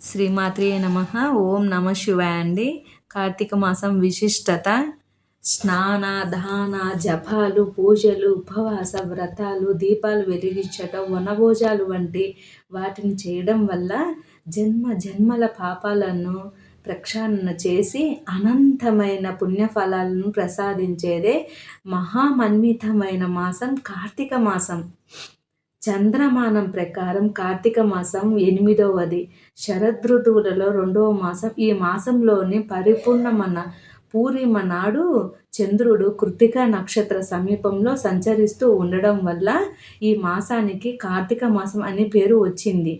శ్రీమాత్రి నమ. ఓం నమ శివాయ అండి. కార్తీక మాసం విశిష్టత. స్నాన దాన జపాలు పూజలు ఉపవాస వ్రతాలు దీపాలు వెలిగించటం వనభోజాలు వంటి వాటిని చేయడం వల్ల జన్మ జన్మల పాపాలను ప్రక్షాళన చేసి అనంతమైన పుణ్యఫలాలను ప్రసాదించేదే మహామన్వితమైన మాసం కార్తీక మాసం. చంద్రమానం ప్రకారం కార్తీక మాసం ఎనిమిదవది. శరదృతువులలో రెండవ మాసం. ఈ మాసంలోని పరిపూర్ణమన పూర్ణిమ నాడు చంద్రుడు కృతిక నక్షత్ర సమీపంలో సంచరిస్తూ ఉండడం వల్ల ఈ మాసానికి కార్తీక మాసం అనే పేరు వచ్చింది.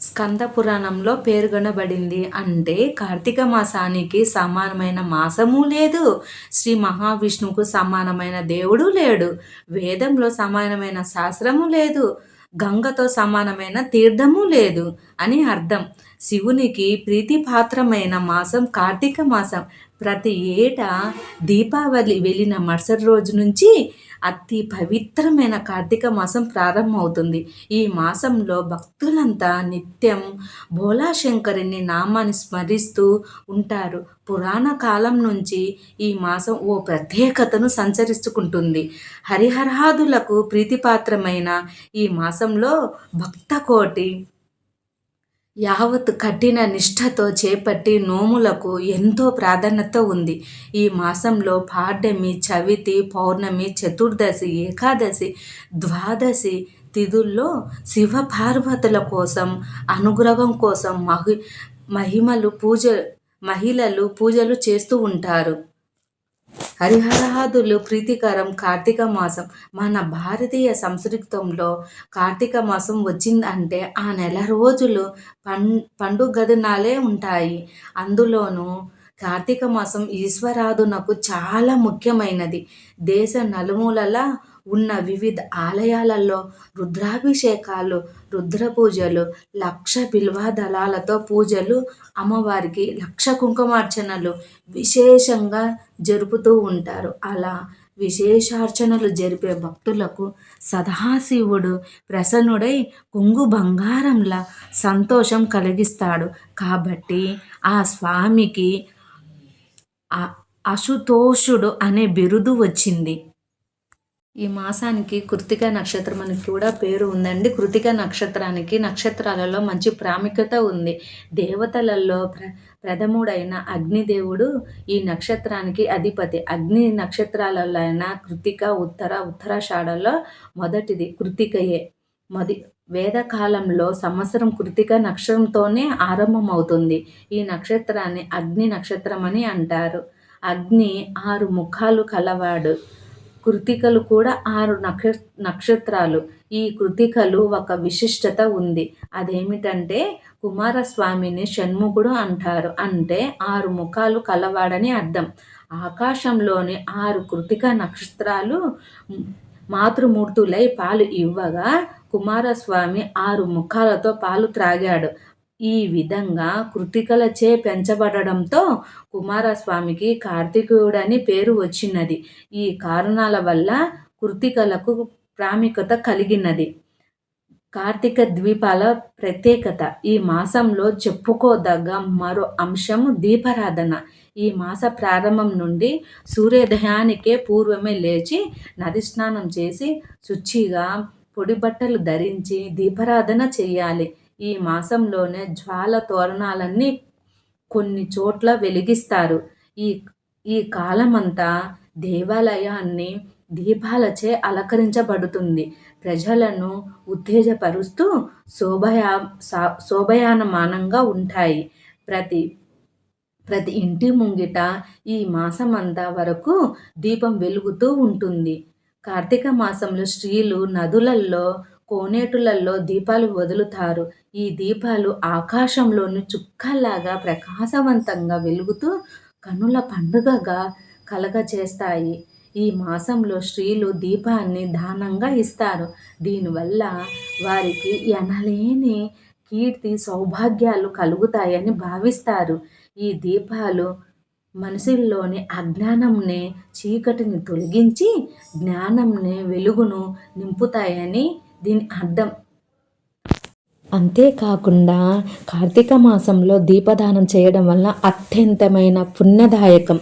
స్కంద పురాణంలో పేర్కొనబడింది అంటే కార్తీక మాసానికి సమానమైన మాసము లేదు. శ్రీ మహావిష్ణువుకు సమానమైన దేవుడు లేడు. వేదంలో సమానమైన శాస్త్రము లేదు. గంగతో సమానమైన తీర్థము లేదు అని అర్థం. శివునికి ప్రీతిపాత్రమైన మాసం కార్తీక మాసం. ప్రతి ఏటా దీపావళి వెళ్ళిన మరుసటి రోజు నుంచి అతి పవిత్రమైన కార్తీక మాసం ప్రారంభమవుతుంది. ఈ మాసంలో భక్తులంతా నిత్యం భోలాశంకరుని నామాన్ని స్మరిస్తూ ఉంటారు. పురాణ కాలం నుంచి ఈ మాసం ఓ ప్రత్యేకతను సంచరిస్తుకుంటుంది. హరిహరాదులకు ప్రీతిపాత్రమైన ఈ మాసంలో భక్త కోటి యావత్ కఠిన నిష్ఠతో చేపట్టి నోములకు ఎంతో ప్రాధాన్యత ఉంది. ఈ మాసంలో పాడ్యమి చవితి పౌర్ణమి చతుర్దశి ఏకాదశి ద్వాదశి తిథుల్లో శివ పార్వతుల కోసం అనుగ్రహం కోసం మహి మహిమలు పూజ మహిళలు పూజలు చేస్తూ ఉంటారు. హరిహరాదులు ప్రీతికరం కార్తీక మాసం. మన భారతీయ సంస్కృతంలో కార్తీక మాసం వచ్చిందంటే ఆ నెల రోజులు పం పండుగ దినాలే ఉంటాయి. అందులోనూ కార్తీక మాసం ఈశ్వరాధునకు చాలా ముఖ్యమైనది. దేశ నలుమూలల ఉన్న వివిధ ఆలయాలలో రుద్రాభిషేకాలు రుద్ర పూజలు లక్ష బిల్వ దళాలతో పూజలు అమ్మవారికి లక్ష కుంకుమార్చనలు విశేషంగా జరుపుతూ ఉంటారు. అలా విశేషార్చనలు జరిపే భక్తులకు సదాశివుడు ప్రసన్నుడై కొంగు బంగారంలా సంతోషం కలిగిస్తాడు. కాబట్టి ఆ స్వామికి అశుతోషుడు అనే బిరుదు వచ్చింది. ఈ మాసానికి కృతిక నక్షత్రం అని కూడా పేరు ఉందండి. కృతిక నక్షత్రానికి నక్షత్రాలలో మంచి ప్రాముఖ్యత ఉంది. దేవతలలో ప్ర ప్రథముడైన అగ్నిదేవుడు ఈ నక్షత్రానికి అధిపతి. అగ్ని నక్షత్రాలలో అయిన కృతిక ఉత్తర ఉత్తరాషాఢలో మొదటిది కృతికయే. మది వేదకాలంలో సంవత్సరం కృతిక నక్షత్రంతోనే ఆరంభమవుతుంది. ఈ నక్షత్రాన్ని అగ్ని నక్షత్రం అని అంటారు. అగ్ని ఆరు ముఖాలు కలవాడు. కృతికలు కూడా ఆరు నక్ష నక్షత్రాలు. ఈ కృతికలు ఒక విశిష్టత ఉంది. అదేమిటంటే కుమారస్వామిని షణ్ముఖుడు అంటారు. అంటే ఆరు ముఖాలు కలవాడని అర్థం. ఆకాశంలోని ఆరు కృతిక నక్షత్రాలు మాతృమూర్తులై పాలు ఇవ్వగా కుమారస్వామి ఆరు ముఖాలతో పాలు త్రాగాడు. ఈ విధంగా కృతికలచే పెంచబడడంతో కుమారస్వామికి కార్తీకుడని పేరు వచ్చినది. ఈ కారణాల వల్ల కృతికలకు ప్రాముఖ్యత కలిగినది. కార్తీక ద్వీపాల ప్రత్యేకత. ఈ మాసంలో చెప్పుకోదగ్గ మరో అంశం దీపారాధన. ఈ మాస ప్రారంభం నుండి సూర్యోదయానికే పూర్వమే లేచి నది స్నానం చేసి శుచిగా పొడి బట్టలు ధరించి దీపారాధన చేయాలి. ఈ మాసంలోనే జ్వాల తోరణాలన్నీ కొన్ని చోట్ల వెలిగిస్తారు. ఈ ఈ కాలమంతా దేవాలయాన్ని దీపాలచే అలంకరించబడుతుంది. ప్రజలను ఉత్తేజపరుస్తూ శోభయా శోభయానమానంగా ఉంటాయి. ప్రతి ప్రతి ఇంటి ముంగిట ఈ మాసమంతా వరకు దీపం వెలుగుతూ ఉంటుంది. కార్తీక మాసంలో స్త్రీలు నదులల్లో కోనేటులలో దీపాలు వదులుతారు. ఈ దీపాలు ఆకాశంలోని చుక్కల్లాగా ప్రకాశవంతంగా వెలుగుతూ కనుల పండుగగా కలగచేస్తాయి ఈ మాసంలో స్త్రీలు దీపాన్ని దానంగా ఇస్తారు. దీనివల్ల వారికి ఎనలేని కీర్తి సౌభాగ్యాలు కలుగుతాయని భావిస్తారు. ఈ దీపాలు మనసుల్లోని అజ్ఞానంని చీకటిని తొలగించి జ్ఞానంని వెలుగును నింపుతాయని దీని అర్థం. అంతేకాకుండా కార్తీక మాసంలో దీపదానం చేయడం వల్ల అత్యంతమైన పుణ్యదాయకం.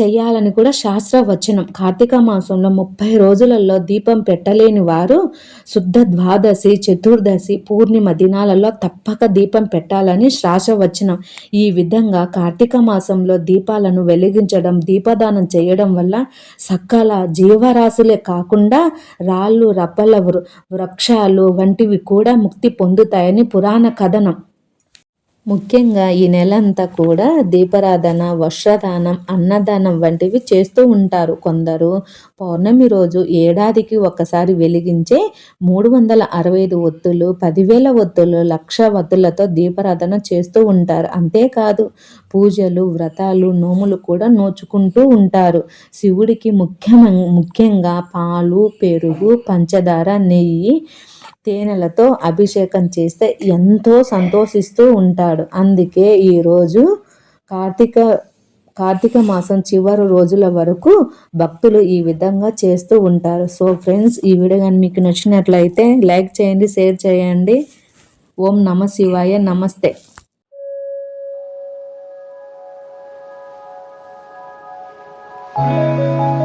చేయాలని కూడా శాస్త్రవచనం. కార్తీక మాసంలో ముప్పై రోజులలో దీపం పెట్టలేని వారు శుద్ధ ద్వాదశి చతుర్దశి పూర్ణిమ దినాలలో తప్పక దీపం పెట్టాలని శాస్త్రవచనం. ఈ విధంగా కార్తీక మాసంలో దీపాలను వెలిగించడం దీపదానం చేయడం వల్ల సకల జీవరాశులే కాకుండా రాళ్ళు రప్పల వృ- వృక్షాలు వంటివి కూడా ముక్తి పొందుతాయని పురాణ కథనం. ముఖ్యంగా ఈ నెల అంతా కూడా దీపారాధన వర్షదానం అన్నదానం వంటివి చేస్తూ ఉంటారు కొందరు. పౌర్ణమి రోజు ఏడాదికి ఒకసారి వెలిగించే మూడు వందల అరవై ఐదు ఒత్తులు పదివేల ఒత్తులు లక్ష ఒత్తులతో దీపారాధన చేస్తూ ఉంటారు. అంతేకాదు పూజలు వ్రతాలు నోములు కూడా నోచుకుంటూ ఉంటారు. శివుడికి ముఖ్యమ ముఖ్యంగా పాలు పెరుగు పంచదార నెయ్యి తేనెలతో అభిషేకం చేస్తే ఎంతో సంతోషిస్తూ ఉంటాడు. అందుకే ఈరోజు కార్తీక కార్తీక మాసం చివరి రోజుల వరకు భక్తులు ఈ విధంగా చేస్తూ ఉంటారు. సో ఫ్రెండ్స్ ఈ వీడియో కానీ మీకు నచ్చినట్లయితే లైక్ చేయండి షేర్ చేయండి. ఓం నమ శివాయ నమస్తే. Thank